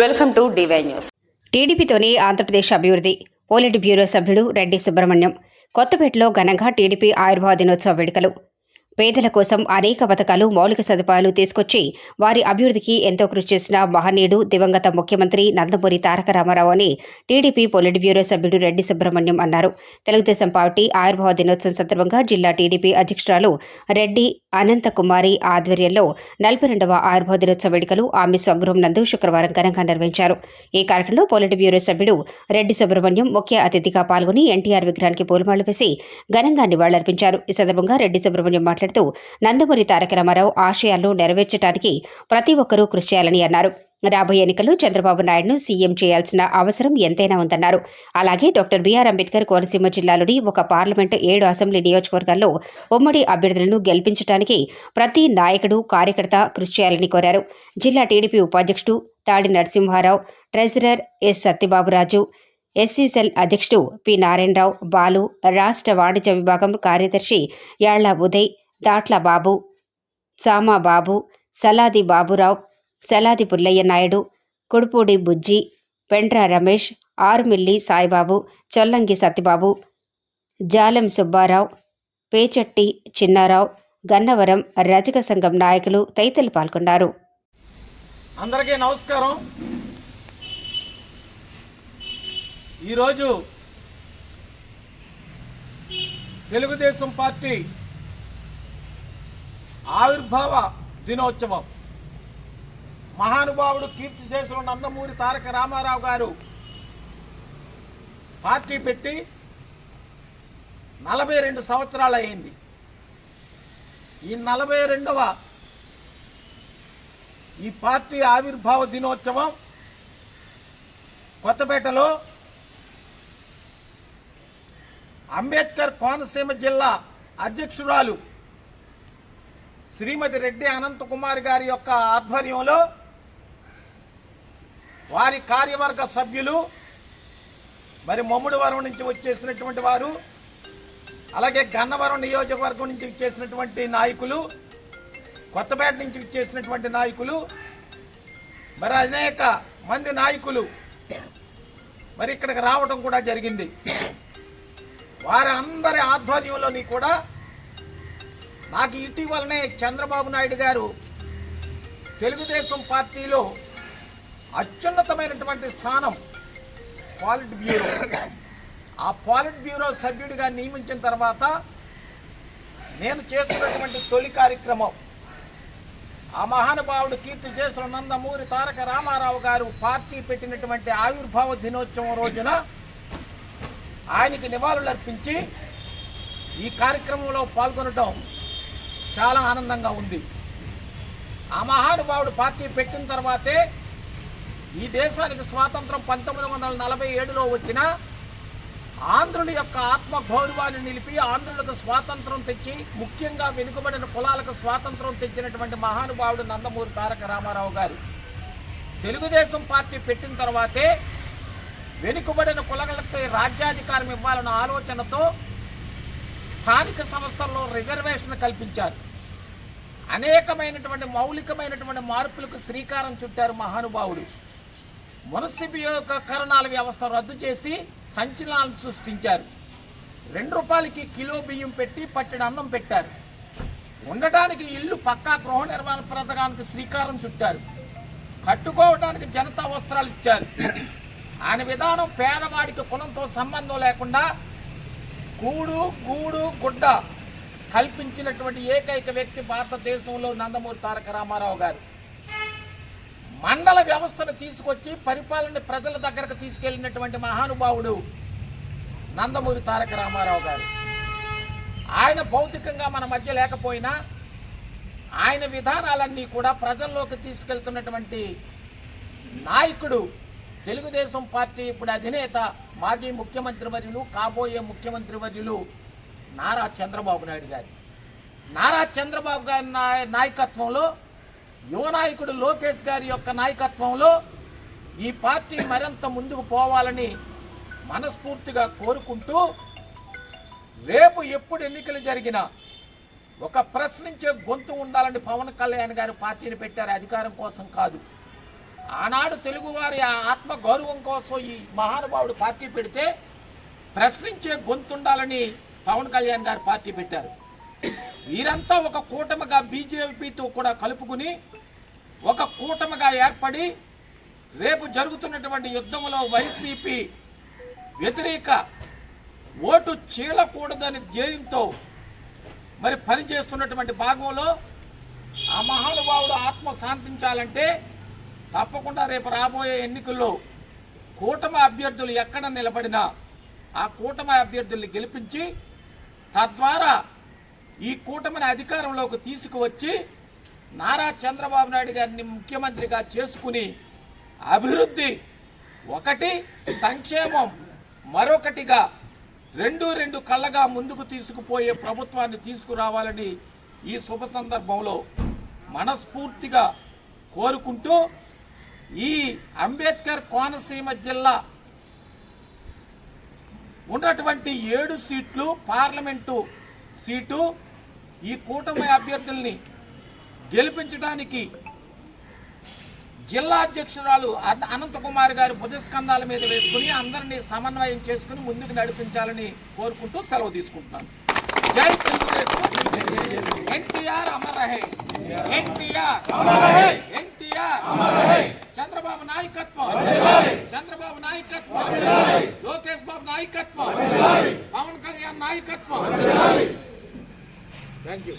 Welcome to DY news. టీడీపీతోనే Andhra Pradesh అభివృద్ధి. Polit bureau సభ్యుడు రెడ్డి సుబ్రహ్మణ్యం. కొత్తపేటలో ఘనంగా టీడీపీ ఆవిర్భావ దినోత్సవ వేడుకలు. పేదల కోసం అనేక పథకాలు మౌలిక సదుపాయాలు తీసుకొచ్చి వారి అభివృద్ధికి ఎంతో కృషి చేసిన మహనీయుడు దివంగత ముఖ్యమంత్రి నందమూరి తారక రామారావు అని టీడీపీ పొలిట్ బ్యూరో సభ్యుడు రెడ్డి సుబ్రహ్మణ్యం అన్నారు. తెలుగుదేశం పార్టీ ఆవిర్భావ దినోత్సవం సందర్భంగా జిల్లా టీడీపీ అధ్యక్షురాలు రెడ్డి అనంతకుమారి ఆధ్వర్యంలో నలభై రెండవ ఆవిర్భావ దినోత్సవ వేడుకలు ఆమె స్వగృహం నందు శుక్రవారం ఘనంగా నిర్వహించారు. ఈ కార్యక్రమంలో పొలిట్ బ్యూరో సభ్యుడు రెడ్డి సుబ్రహ్మణ్యం ముఖ్య అతిథిగా పాల్గొని ఎన్టీఆర్ విగ్రహానికి పూలమాలలు వేసి ఘనంగా నివాళులర్పించారు. ఈ సందర్భంగా రెడ్డి సుబ్రహ్మణ్యం మాట్లాడుతూ నందమూరి తారక రామారావు ఆశయాలను నెరవేర్చడానికి ప్రతి ఒక్కరూ కృషి చేయాలని అన్నారు. రాబోయే ఎన్నికల్లో చంద్రబాబు నాయుడును సీఎం చేయాల్సిన అవసరం ఎంతైనా ఉందన్నారు. అలాగే డాక్టర్ బీఆర్ అంబేద్కర్ కోనసీమ జిల్లాలోని ఒక పార్లమెంటు ఏడు అసెంబ్లీ నియోజకవర్గాల్లో ఉమ్మడి అభ్యర్థులను గెలిపించడానికి ప్రతి నాయకుడు కార్యకర్త కృషి చేయాలని కోరారు. జిల్లా టీడీపీ ఉపాధ్యక్షుడు Tadi Narasimharao treasurer S Satyababuraju SC cell అధ్యక్షుడు పి నారాయణరావు బాలు రాష్ట్ర వాణిజ్య విభాగం కార్యదర్శి యాళ్ళ ఉదయ్ దాట్ల బాబు సామా బాబు సలాది బాబురావు సలాది పుల్లయ్య నాయుడు కుడుపూడి బుజ్జి పెండ్ర రమేష్ ఆరుమిల్లి సాయిబాబు చొల్లంగి సత్యబాబు జాలెం సుబ్బారావు పేచట్టి చిన్నారావు గన్నవరం రజక సంఘం నాయకులు తదితరులు పాల్గొన్నారు. అందరికీ నమస్కారం. ఈరోజు తెలుగుదేశం పార్టీ ఆవిర్భావ దినోత్సవం. మహానుభావుడు కీర్తిశేషులు నందమూరి తారక రామారావు గారు పార్టీ పెట్టి నలభై రెండు సంవత్సరాలు అయింది. ఈ నలభై రెండవ ఈ పార్టీ ఆవిర్భావ దినోత్సవం కొత్తపేటలో అంబేద్కర్ కోనసీమ జిల్లా అధ్యక్షురాలు శ్రీమతి రెడ్డి అనంతకుమార్ గారి యొక్క ఆధ్వర్యంలో వారి కార్యవర్గ సభ్యులు మరి మమ్ముడివరం నుంచి వచ్చేసినటువంటి వారు అలాగే గన్నవరం నియోజకవర్గం నుంచి ఇచ్చేసినటువంటి నాయకులు కొత్తపేట నుంచి ఇచ్చేసినటువంటి నాయకులు మరి అనేక మంది నాయకులు మరి ఇక్కడికి రావడం కూడా జరిగింది. వారి అందరి ఆధ్వర్యంలోని కూడా నాకు ఇటీవలనే చంద్రబాబు నాయుడు గారు తెలుగుదేశం పార్టీలో అత్యున్నతమైనటువంటి స్థానం పాలిట్ బ్యూరో. ఆ పాలిట్ బ్యూరో సభ్యుడిగా నియమించిన తర్వాత నేను చేస్తున్నటువంటి తొలి కార్యక్రమం ఆ మహానుభావుడు కీర్తి చేసిన నందమూరి తారక రామారావు గారు పార్టీ పెట్టినటువంటి ఆవిర్భావ దినోత్సవం రోజున ఆయనకి నివాళులర్పించి ఈ కార్యక్రమంలో పాల్గొనడం చాలా ఆనందంగా ఉంది. ఆ మహానుభావుడు పార్టీ పెట్టిన తర్వాతే ఈ దేశానికి స్వాతంత్రం పంతొమ్మిది వందల నలభై ఏడులో వచ్చిన ఆంధ్రుల యొక్క ఆత్మ గౌరవాన్ని నిలిపి ఆంధ్రులకు స్వాతంత్రం తెచ్చి ముఖ్యంగా వెనుకబడిన కులాలకు స్వాతంత్రం తెచ్చినటువంటి మహానుభావుడు నందమూరి తారక రామారావు గారు. తెలుగుదేశం పార్టీ పెట్టిన తర్వాతే వెనుకబడిన కులగలకి రాజ్యాధికారం ఇవ్వాలన్న ఆలోచనతో స్థానిక సంస్థల్లో రిజర్వేషన్ కల్పించారు. అనేకమైనటువంటి మౌలికమైనటువంటి మార్పులకు శ్రీకారం చుట్టారు మహానుభావుడు. మున్సిపీకరణాల వ్యవస్థ రద్దు చేసి సంచలనాలు సృష్టించారు. రెండు రూపాయలకి కిలో బియ్యం పెట్టి పట్టిన అన్నం పెట్టారు. ఉండటానికి ఇల్లు పక్కా గృహ నిర్మాణ పథకానికి శ్రీకారం చుట్టారు. కట్టుకోవడానికి జనతా వస్త్రాలు ఇచ్చారు. ఆయన విధానం పేదవాడికి కులంతో సంబంధం లేకుండా కూడు గూడు గుడ్డ కల్పించినటువంటి ఏకైక వ్యక్తి భారతదేశంలో నందమూరి తారక రామారావు గారు. మండల వ్యవస్థను తీసుకొచ్చి పరిపాలన ప్రజల దగ్గరకు తీసుకెళ్ళినటువంటి మహానుభావుడు నందమూరి తారక రామారావు గారు. ఆయన భౌతికంగా మన మధ్య లేకపోయినా ఆయన విధానాలన్నీ కూడా ప్రజల్లోకి తీసుకెళ్తున్నటువంటి నాయకుడు తెలుగుదేశం పార్టీ ఇప్పుడు అధినేత మాజీ ముఖ్యమంత్రి వర్యులు కాబోయే ముఖ్యమంత్రి వర్యులు నారా చంద్రబాబు నాయుడు గారు. నారా చంద్రబాబు గారి నాయ- నాయకత్వంలో యువ నాయకుడు లోకేష్ గారి యొక్క నాయకత్వంలో ఈ పార్టీ మరింత ముందుకు పోవాలని మనస్ఫూర్తిగా కోరుకుంటూ రేపు ఎప్పుడు ఎన్నికలు జరిగినా ఒక ప్రశ్నించే గొంతు ఉండాలని పవన్ కళ్యాణ్ గారు పార్టీని పెట్టారు. అధికారం కోసం కాదు. ఆనాడు తెలుగువారి ఆత్మ గౌరవం కోసం ఈ మహానుభావుడు పార్టీ పెడితే ప్రశ్నించే గొంతుండాలని పవన్ కళ్యాణ్ గారు పార్టీ పెట్టారు. వీరంతా ఒక కూటమిగా బీజేపీతో కూడా కలుపుకుని ఒక కూటమిగా ఏర్పడి రేపు జరుగుతున్నటువంటి యుద్ధంలో వైసీపీ వ్యతిరేక ఓటు చీలకూడదని ధ్యేయంతో మరి పనిచేస్తున్నటువంటి భాగంలో ఆ మహానుభావుడు ఆత్మ శాంతించాలంటే తప్పకుండా రేపు రాబోయే ఎన్నికల్లో కూటమి అభ్యర్థులు ఎక్కడ నిలబడినా ఆ కూటమి అభ్యర్థుల్ని గెలిపించి తద్వారా ఈ కూటమిని అధికారంలోకి తీసుకువచ్చి నారా చంద్రబాబు నాయుడు గారిని ముఖ్యమంత్రిగా చేసుకుని అభివృద్ధి ఒకటి సంక్షేమం మరొకటిగా రెండు రెండు కళ్ళగా ముందుకు తీసుకుపోయే ప్రభుత్వాన్ని తీసుకురావాలని ఈ శుభ సందర్భంలో మనస్ఫూర్తిగా కోరుకుంటూ ఈ అంబేద్కర్ కోనసీమ జిల్లా ఉన్నటువంటి ఏడు సీట్లు పార్లమెంటు సీటు ఈ కూటమి అభ్యర్థుల్ని గెలిపించడానికి జిల్లా అధ్యక్షురాలు అనంతకుమార్ గారి భుజస్కంధాల మీద వేసుకుని అందరినీ సమన్వయం చేసుకుని ముందుకు నడిపించాలని కోరుకుంటూ సెలవు తీసుకుంటున్నాను. జై తెలుగుదేశం. ఎన్టీఆర్ అమర్ రహే ఎన్టీఆర్. ఎన్టీఆర్. చంద్రబాబు నాయకత్వం. చంద్రబాబు నాయకత్వం. లోకేష్ బాబు నాయకత్వం. పవన్ కళ్యాణ్ నాయకత్వం. Thank you